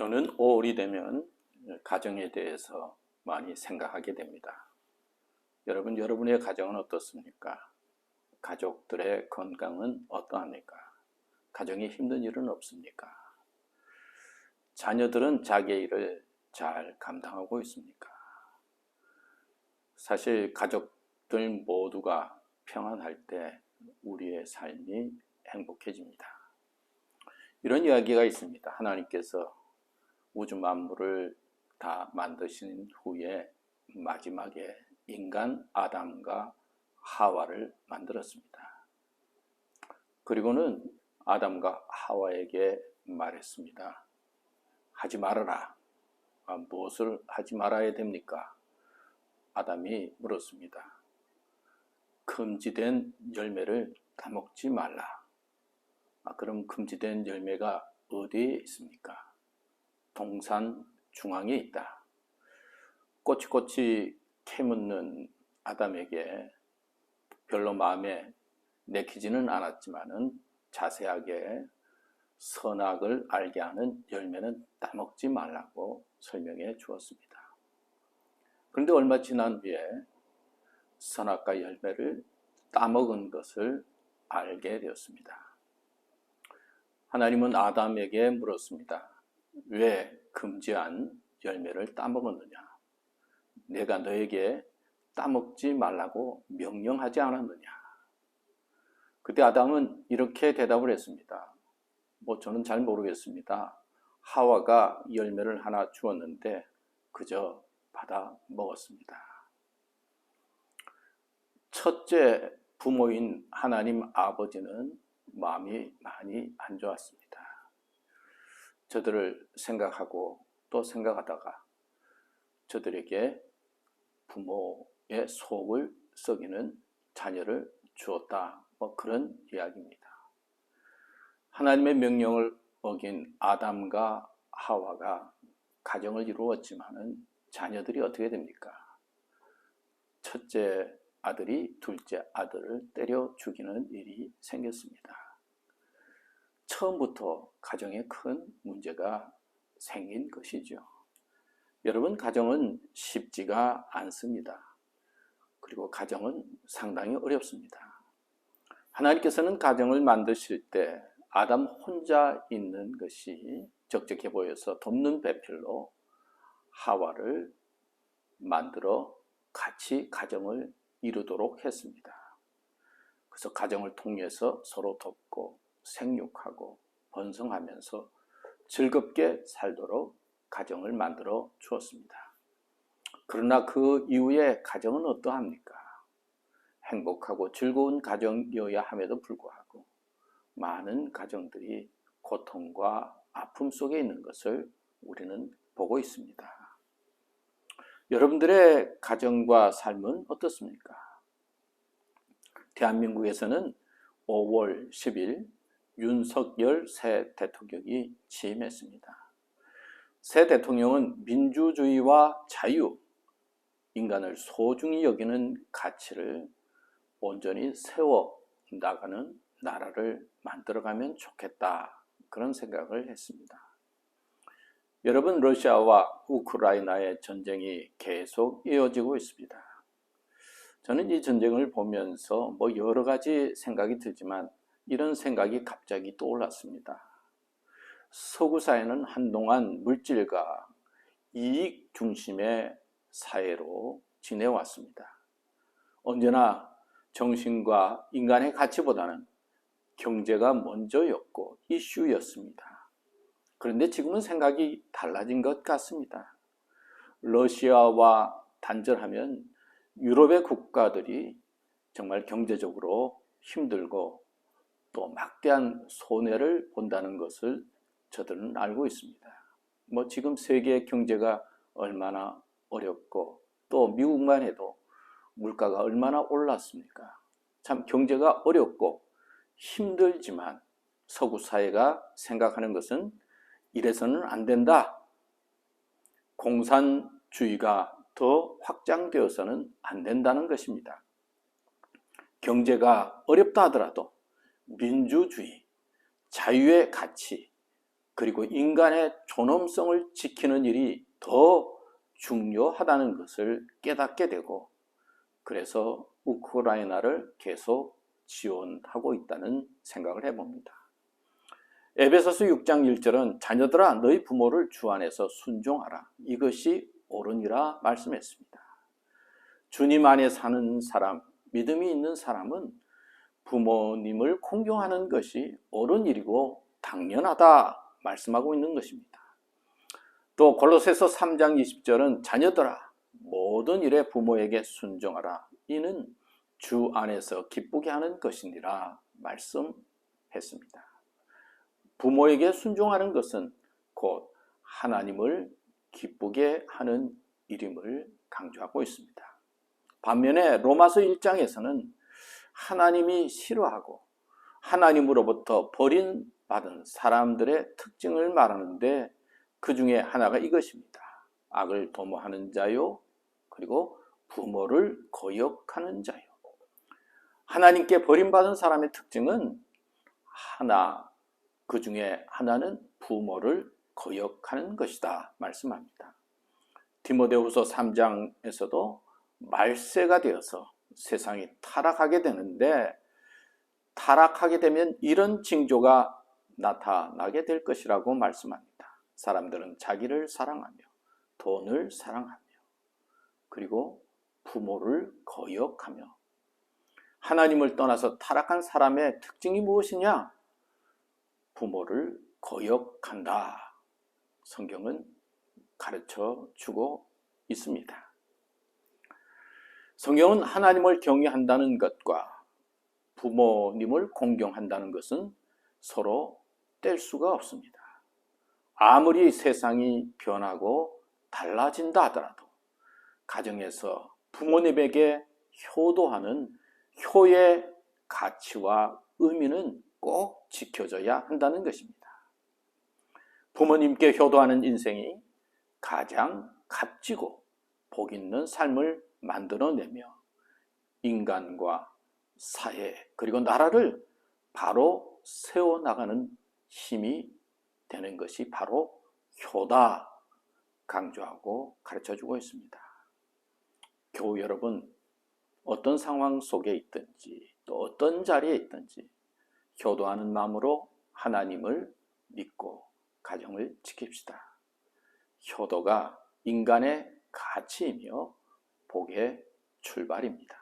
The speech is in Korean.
저는 5월이 되면 가정에 대해서 많이 생각하게 됩니다. 여러분, 여러분의 가정은 어떻습니까? 가족들의 건강은 어떠합니까? 가정에 힘든 일은 없습니까? 자녀들은 자기의 일을 잘 감당하고 있습니까? 사실 가족들 모두가 평안할 때 우리의 삶이 행복해집니다. 이런 이야기가 있습니다. 하나님께서 우주 만물을 다 만드신 후에 마지막에 인간 아담과 하와를 만들었습니다. 그리고는 아담과 하와에게 말했습니다. 하지 말아라. 아, 무엇을 하지 말아야 됩니까? 아담이 물었습니다. 금지된 열매를 따먹지 말라. 아, 그럼 금지된 열매가 어디에 있습니까? 동산 중앙에 있다. 꼬치꼬치 캐묻는 아담에게 별로 마음에 내키지는 않았지만은 자세하게 선악을 알게 하는 열매는 따먹지 말라고 설명해 주었습니다. 그런데 얼마 지난 후에 선악과 열매를 따먹은 것을 알게 되었습니다. 하나님은 아담에게 물었습니다. 왜 금지한 열매를 따먹었느냐? 내가 너에게 따먹지 말라고 명령하지 않았느냐? 그때 아담은 이렇게 대답을 했습니다. 뭐 저는 잘 모르겠습니다. 하와가 열매를 하나 주었는데 그저 받아 먹었습니다. 첫째 부모인 하나님 아버지는 마음이 많이 안 좋았습니다. 저들을 생각하고 또 생각하다가 저들에게 부모의 속을 썩이는 자녀를 주었다. 뭐 그런 이야기입니다. 하나님의 명령을 어긴 아담과 하와가 가정을 이루었지만은 자녀들이 어떻게 됩니까? 첫째 아들이 둘째 아들을 때려 죽이는 일이 생겼습니다. 처음부터 가정에 큰 문제가 생긴 것이죠. 여러분, 가정은 쉽지가 않습니다. 그리고 가정은 상당히 어렵습니다. 하나님께서는 가정을 만드실 때 아담 혼자 있는 것이 적적해 보여서 돕는 배필로 하와를 만들어 같이 가정을 이루도록 했습니다. 그래서 가정을 통해서 서로 돕고 생육하고 번성하면서 즐겁게 살도록 가정을 만들어 주었습니다. 그러나 그 이후에 가정은 어떠합니까? 행복하고 즐거운 가정이어야 함에도 불구하고 많은 가정들이 고통과 아픔 속에 있는 것을 우리는 보고 있습니다. 여러분들의 가정과 삶은 어떻습니까? 대한민국에서는 5월 10일 윤석열 새 대통령이 취임했습니다. 새 대통령은 민주주의와 자유, 인간을 소중히 여기는 가치를 온전히 세워 나가는 나라를 만들어가면 좋겠다. 그런 생각을 했습니다. 여러분, 러시아와 우크라이나의 전쟁이 계속 이어지고 있습니다. 저는 이 전쟁을 보면서 뭐 여러 가지 생각이 들지만 이런 생각이 갑자기 떠올랐습니다. 서구 사회는 한동안 물질과 이익 중심의 사회로 지내왔습니다. 언제나 정신과 인간의 가치보다는 경제가 먼저였고 이슈였습니다. 그런데 지금은 생각이 달라진 것 같습니다. 러시아와 단절하면 유럽의 국가들이 정말 경제적으로 힘들고 또 막대한 손해를 본다는 것을 저들은 알고 있습니다. 뭐 지금 세계 경제가 얼마나 어렵고 또 미국만 해도 물가가 얼마나 올랐습니까? 참 경제가 어렵고 힘들지만 서구 사회가 생각하는 것은 이래서는 안 된다. 공산주의가 더 확장되어서는 안 된다는 것입니다. 경제가 어렵다 하더라도 민주주의, 자유의 가치, 그리고 인간의 존엄성을 지키는 일이 더 중요하다는 것을 깨닫게 되고 그래서 우크라이나를 계속 지원하고 있다는 생각을 해봅니다. 에베소서 6장 1절은 자녀들아 너희 부모를 주 안에서 순종하라 이것이 옳으니라 말씀했습니다. 주님 안에 사는 사람, 믿음이 있는 사람은 부모님을 공경하는 것이 옳은 일이고 당연하다 말씀하고 있는 것입니다. 또 골로새서 3장 20절은 자녀들아 모든 일에 부모에게 순종하라. 이는 주 안에서 기쁘게 하는 것이니라 말씀했습니다. 부모에게 순종하는 것은 곧 하나님을 기쁘게 하는 일임을 강조하고 있습니다. 반면에 로마서 1장에서는 하나님이 싫어하고 하나님으로부터 버림받은 사람들의 특징을 말하는데 그 중에 하나가 이것입니다. 악을 도모하는 자요, 그리고 부모를 거역하는 자요. 하나님께 버림받은 사람의 특징은 하나, 그 중에 하나는 부모를 거역하는 것이다 말씀합니다. 디모데후서 3장에서도 말세가 되어서 세상이 타락하게 되는데 타락하게 되면 이런 징조가 나타나게 될 것이라고 말씀합니다. 사람들은 자기를 사랑하며 돈을 사랑하며 그리고 부모를 거역하며 하나님을 떠나서 타락한 사람의 특징이 무엇이냐? 부모를 거역한다. 성경은 가르쳐 주고 있습니다. 성경은 하나님을 경외한다는 것과 부모님을 공경한다는 것은 서로 뗄 수가 없습니다. 아무리 세상이 변하고 달라진다 하더라도 가정에서 부모님에게 효도하는 효의 가치와 의미는 꼭 지켜져야 한다는 것입니다. 부모님께 효도하는 인생이 가장 값지고 복 있는 삶을 만들어내며 인간과 사회 그리고 나라를 바로 세워나가는 힘이 되는 것이 바로 효다 강조하고 가르쳐 주고 있습니다. 교우 여러분, 어떤 상황 속에 있든지 또 어떤 자리에 있든지 효도하는 마음으로 하나님을 믿고 가정을 지킵시다. 효도가 인간의 가치이며 복의 출발입니다.